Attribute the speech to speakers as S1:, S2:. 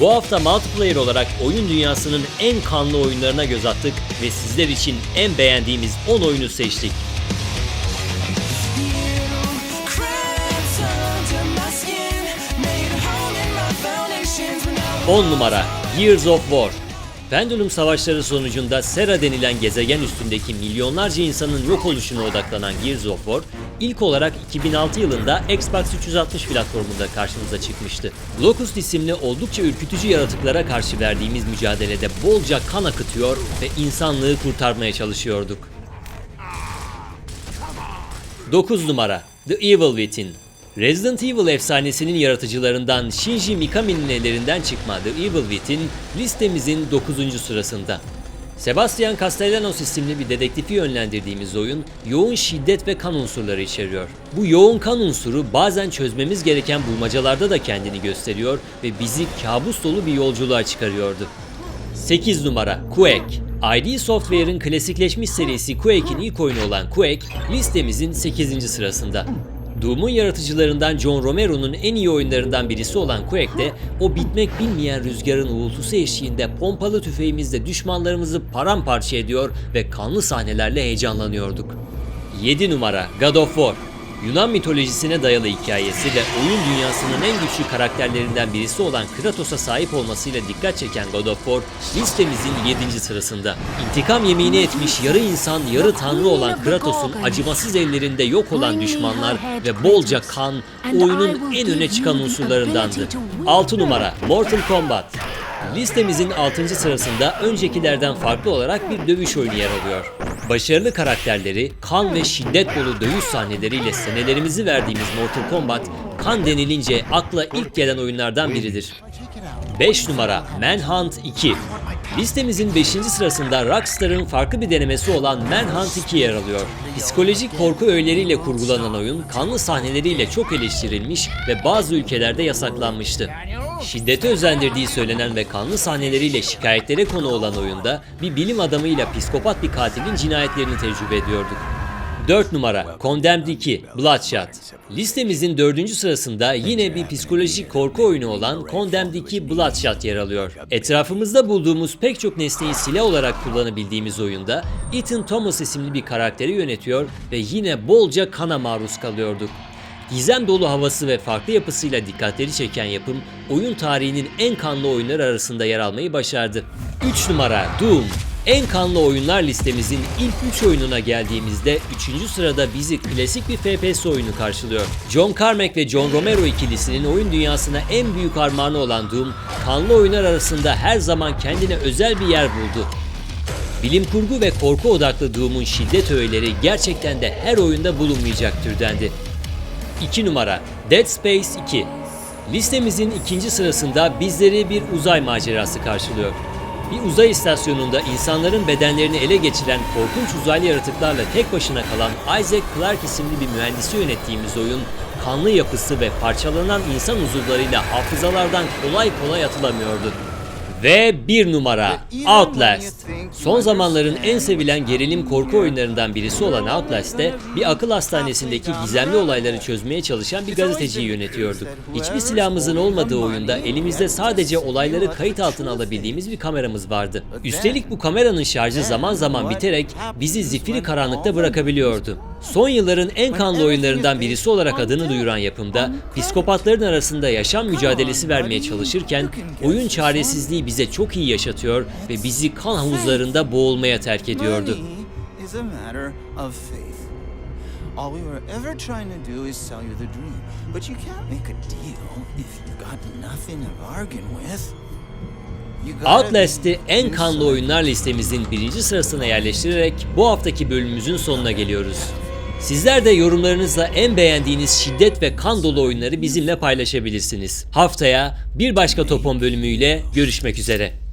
S1: Bu hafta multiplayer olarak oyun dünyasının en kanlı oyunlarına göz attık ve sizler için en beğendiğimiz 10 oyunu seçtik. 10 numara Gears of War Pendulum savaşları sonucunda Sera denilen gezegen üstündeki milyonlarca insanın yok oluşuna odaklanan Gears of War, ilk olarak 2006 yılında Xbox 360 platformunda karşımıza çıkmıştı. Locust isimli oldukça ürkütücü yaratıklara karşı verdiğimiz mücadelede bolca kan akıtıyor ve insanlığı kurtarmaya çalışıyorduk. 9 numara The Evil Within Resident Evil efsanesinin yaratıcılarından Shinji Mikami'nin ellerinden çıkma The Evil Within listemizin 9. sırasında. Sebastian Castellanos isimli bir dedektifi yönlendirdiğimiz oyun yoğun şiddet ve kan unsurları içeriyor. Bu yoğun kan unsuru bazen çözmemiz gereken bulmacalarda da kendini gösteriyor ve bizi kabus dolu bir yolculuğa çıkarıyordu. 8 numara Quake. ID Software'ın klasikleşmiş serisi Quake'in ilk oyunu olan Quake listemizin 8. sırasında. Doom'un yaratıcılarından John Romero'nun en iyi oyunlarından birisi olan Quake'de o bitmek bilmeyen rüzgarın uğultusu eşliğinde pompalı tüfeğimizle düşmanlarımızı paramparça ediyor ve kanlı sahnelerle heyecanlanıyorduk. 7 numara God of War Yunan mitolojisine dayalı hikayesi ve oyun dünyasının en güçlü karakterlerinden birisi olan Kratos'a sahip olmasıyla dikkat çeken God of War listemizin 7. sırasında. İntikam yemeğini etmiş yarı insan yarı tanrı olan Kratos'un acımasız ellerinde yok olan düşmanlar ve bolca kan oyunun en öne çıkan unsurlarındandı. 6 numara Mortal Kombat Listemizin 6. sırasında öncekilerden farklı olarak bir dövüş oyunu yer alıyor. Başarılı karakterleri, kan ve şiddet dolu dövüş sahneleriyle senelerimizi verdiğimiz Mortal Kombat, kan denilince akla ilk gelen oyunlardan biridir. 5 numara Manhunt 2 Listemizin 5. sırasında Rockstar'ın farklı bir denemesi olan Manhunt 2 yer alıyor. Psikolojik korku öğeleriyle kurgulanan oyun, kanlı sahneleriyle çok eleştirilmiş ve bazı ülkelerde yasaklanmıştı. Şiddete özendirdiği söylenen ve kanlı sahneleriyle şikayetlere konu olan oyunda bir bilim adamıyla psikopat bir katilin cinayetlerini tecrübe ediyorduk. 4 numara Condemned 2 Bloodshot Listemizin 4. sırasında yine bir psikolojik korku oyunu olan Condemned 2 Bloodshot yer alıyor. Etrafımızda bulduğumuz pek çok nesneyi silah olarak kullanabildiğimiz oyunda Ethan Thomas isimli bir karakteri yönetiyor ve yine bolca kana maruz kalıyorduk. Gizem dolu havası ve farklı yapısıyla dikkatleri çeken yapım, oyun tarihinin en kanlı oyunlar arasında yer almayı başardı. 3 numara Doom en kanlı oyunlar listemizin ilk 3 oyununa geldiğimizde 3. sırada bizi klasik bir FPS oyunu karşılıyor. John Carmack ve John Romero ikilisinin oyun dünyasına en büyük armağanı olan Doom, kanlı oyunlar arasında her zaman kendine özel bir yer buldu. Bilim kurgu ve korku odaklı Doom'un şiddet öğeleri gerçekten de her oyunda bulunmayacak türdendi. 2 numara Dead Space 2 Listemizin ikinci sırasında bizleri bir uzay macerası karşılıyor. Bir uzay istasyonunda insanların bedenlerini ele geçiren korkunç uzaylı yaratıklarla tek başına kalan Isaac Clarke isimli bir mühendisi yönettiğimiz oyun, kanlı yapısı ve parçalanan insan uzuvlarıyla hafızalardan kolay kolay atılamıyordu. Ve bir numara Outlast. Son zamanların en sevilen gerilim korku oyunlarından birisi olan Outlast'te bir akıl hastanesindeki gizemli olayları çözmeye çalışan bir gazeteciyi yönetiyorduk. Hiçbir silahımızın olmadığı oyunda elimizde sadece olayları kayıt altına alabildiğimiz bir kameramız vardı. Üstelik bu kameranın şarjı zaman zaman biterek bizi zifiri karanlıkta bırakabiliyordu. Son yılların en kanlı oyunlarından birisi olarak adını duyuran yapımda psikopatların arasında yaşam mücadelesi vermeye çalışırken oyun çaresizliği bize çok iyi yaşatıyor ve bizi kan havuzlarında boğulmaya terk ediyordu.
S2: All we were ever trying to do is sell you the dream. But you can't make a deal if you've got nothing to bargain with. You
S1: Outlast'i en kanlı oyunlar listemizin birinci sırasına yerleştirerek bu haftaki bölümümüzün sonuna geliyoruz. Sizler de yorumlarınızla en beğendiğiniz şiddet ve kan dolu oyunları bizimle paylaşabilirsiniz. Haftaya bir başka Topon bölümüyle görüşmek üzere.